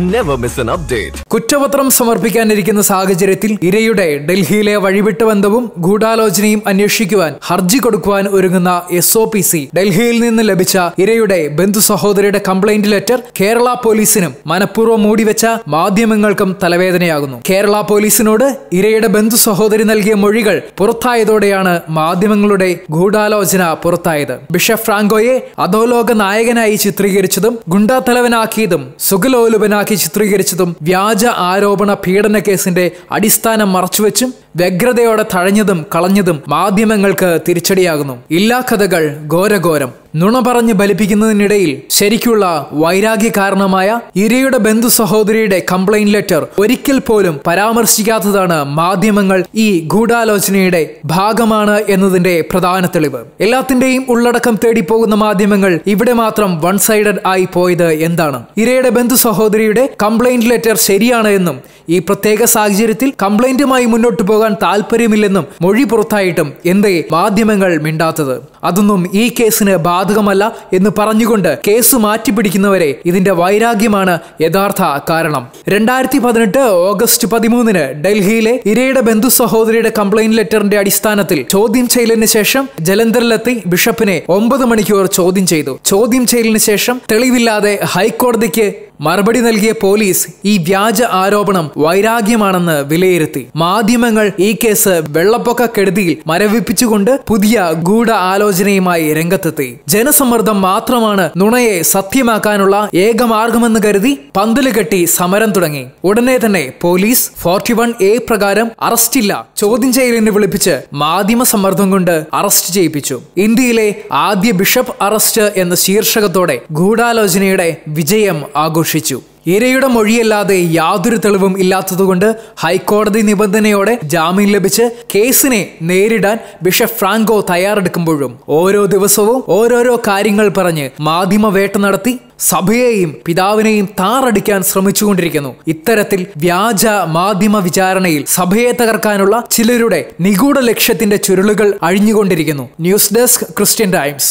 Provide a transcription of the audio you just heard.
Never miss an update കുറ്റപത്രം സമർപ്പിക്കാനിരിക്കുന്ന സാഹചര്യത്തിൽ ഇരയുടെ ഡൽഹിയിലെ വഴിവിട്ട ബന്ധവും ഗൂഢാലോചനയും അന്വേഷിക്കുവാൻ ഹർജി കൊടുക്കുവാൻ ഒരുങ്ങുന്ന എസ് ഒ പി സി ഡൽഹിയിൽ നിന്ന് ലഭിച്ച ഇരയുടെ ബന്ധു സഹോദരിയുടെ കംപ്ലൈന്റ് ലെറ്റർ കേരള പോലീസിനും മനഃപൂർവം മൂടിവെച്ച മാധ്യമങ്ങൾക്കും തലവേദനയാകുന്നു. കേരള പോലീസിനോട് ഇരയുടെ ബന്ധു സഹോദരി നൽകിയ മൊഴികൾ പുറത്തായതോടെയാണ് മാധ്യമങ്ങളുടെ ഗൂഢാലോചന പുറത്തായത്. ബിഷപ്പ് ഫ്രാങ്കോയെ അധോലോക നായകനായി ചിത്രീകരിച്ചതും ഗുണ്ടാത്തലവനാക്കിയതും സുഖലോലുപനാക്കി ചിത്രീകരിച്ചതും വ്യാജ ആരോപണ പീഡന കേസിന്റെ അടിസ്ഥാനം മറച്ചുവെച്ചും വ്യഗ്രതയോടെ തഴഞ്ഞതും കളഞ്ഞതും മാധ്യമങ്ങൾക്ക് തിരിച്ചടിയാകുന്നു. ഇല്ലാ കഥകൾ ഘോരഘോരം. നുണ പറഞ്ഞ് ബലിപ്പിക്കുന്നതിനിടയിൽ ശരിക്കുള്ള വൈരാഗ്യ കാരണമായ ഇരയുടെ ബന്ധു സഹോദരിയുടെ കംപ്ലൈന്റ് ലെറ്റർ ഒരിക്കൽ പോലും പരാമർശിക്കാത്തതാണ് മാധ്യമങ്ങൾ ഈ ഗൂഢാലോചനയുടെ ഭാഗമാണ് എന്നതിന്റെ പ്രധാന തെളിവ്. എല്ലാത്തിന്റെയും ഉള്ളടക്കം തേടി പോകുന്ന മാധ്യമങ്ങൾ ഇവിടെ മാത്രം വൺ സൈഡഡ് ആയി പോയത് എന്താണ്? ഇരയുടെ ബന്ധു സഹോദരിയുടെ കംപ്ലൈന്റ് ലെറ്റർ ശരിയാണ് എന്നും ഈ പ്രത്യേക സാഹചര്യത്തിൽ കംപ്ലൈന്റുമായി മുന്നോട്ട് പോകാൻ താല്പര്യമില്ലെന്നും മൊഴി പുറത്തായിട്ടും എന്തേ മാധ്യമങ്ങൾ മിണ്ടാത്തത്? അതൊന്നും ഈ കേസിന് ബാധകമല്ല എന്ന് പറഞ്ഞുകൊണ്ട് കേസ് മാറ്റിപ്പിടിക്കുന്നവരെ ഇതിന്റെ വൈരാഗ്യമാണ് യഥാർത്ഥ കാരണം. രണ്ടായിരത്തി പതിനെട്ട് ഓഗസ്റ്റ് പതിമൂന്നിന് ഡൽഹിയിലെ ഇരയുടെ ബന്ധു സഹോദരിയുടെ കംപ്ലൈന്റ് ലെറ്ററിന്റെ അടിസ്ഥാനത്തിൽ ചോദ്യം ചെയ്യലിന് ശേഷം ജലന്ധറിലെത്തി ബിഷപ്പിനെ ഒമ്പത് മണിക്കൂർ ചോദ്യം ചെയ്തു. ചോദ്യം ചെയ്യലിന് ശേഷം തെളിവില്ലാതെ ഹൈക്കോടതിക്ക് മറുപടി നൽകിയ പോലീസ് ഈ വ്യാജ ആരോപണം വൈരാഗ്യമാണെന്ന് വിലയിരുത്തി. മാധ്യമങ്ങൾ ഈ കേസ് വെള്ളപ്പൊക്ക കെടുതിയിൽ മരവിപ്പിച്ചുകൊണ്ട് പുതിയ ഗൂഢ ആലോചനയുമായി രംഗത്തെത്തി. ജനസമ്മർദ്ദം മാത്രമാണ് നുണയെ സത്യമാക്കാനുള്ള ഏക മാർഗമെന്ന് കരുതി പന്തൽ കെട്ടി സമരം തുടങ്ങി. ഉടനെ തന്നെ പോലീസ് ഫോർട്ടി വൺ എ പ്രകാരം അറസ്റ്റില്ല. ചോദ്യം ചെയ്യലിന് വിളിപ്പിച്ച് മാധ്യമ സമ്മർദ്ദം കൊണ്ട് അറസ്റ്റ് ചെയ്യിപ്പിച്ചു. ഇന്ത്യയിലെ ആദ്യ ബിഷപ്പ് അറസ്റ്റ് എന്ന ശീർഷകത്തോടെ ഗൂഢാലോചനയുടെ വിജയം ആഘോഷിച്ചു. ഇരയുടെ മൊഴിയല്ലാതെ യാതൊരു തെളിവും ഇല്ലാത്തതുകൊണ്ട് ഹൈക്കോടതി നിബന്ധനയോടെ ജാമ്യം ലഭിച്ച് കേസിനെ നേരിടാൻ ബിഷപ്പ് ഫ്രാങ്കോ തയ്യാറെടുക്കുമ്പോഴും ഓരോ ദിവസവും ഓരോരോ കാര്യങ്ങൾ പറഞ്ഞ് മാധ്യമ വേട്ട നടത്തി സഭയെയും പിതാവിനെയും താറടിക്കാൻ ശ്രമിച്ചുകൊണ്ടിരിക്കുന്നു. ഇത്തരത്തിൽ വ്യാജ മാധ്യമ വിചാരണയിൽ സഭയെ തകർക്കാനുള്ള ചിലരുടെ നിഗൂഢ ലക്ഷ്യത്തിന്റെ ചുരുളുകൾ അഴിഞ്ഞുകൊണ്ടിരിക്കുന്നു. News desk Christian Times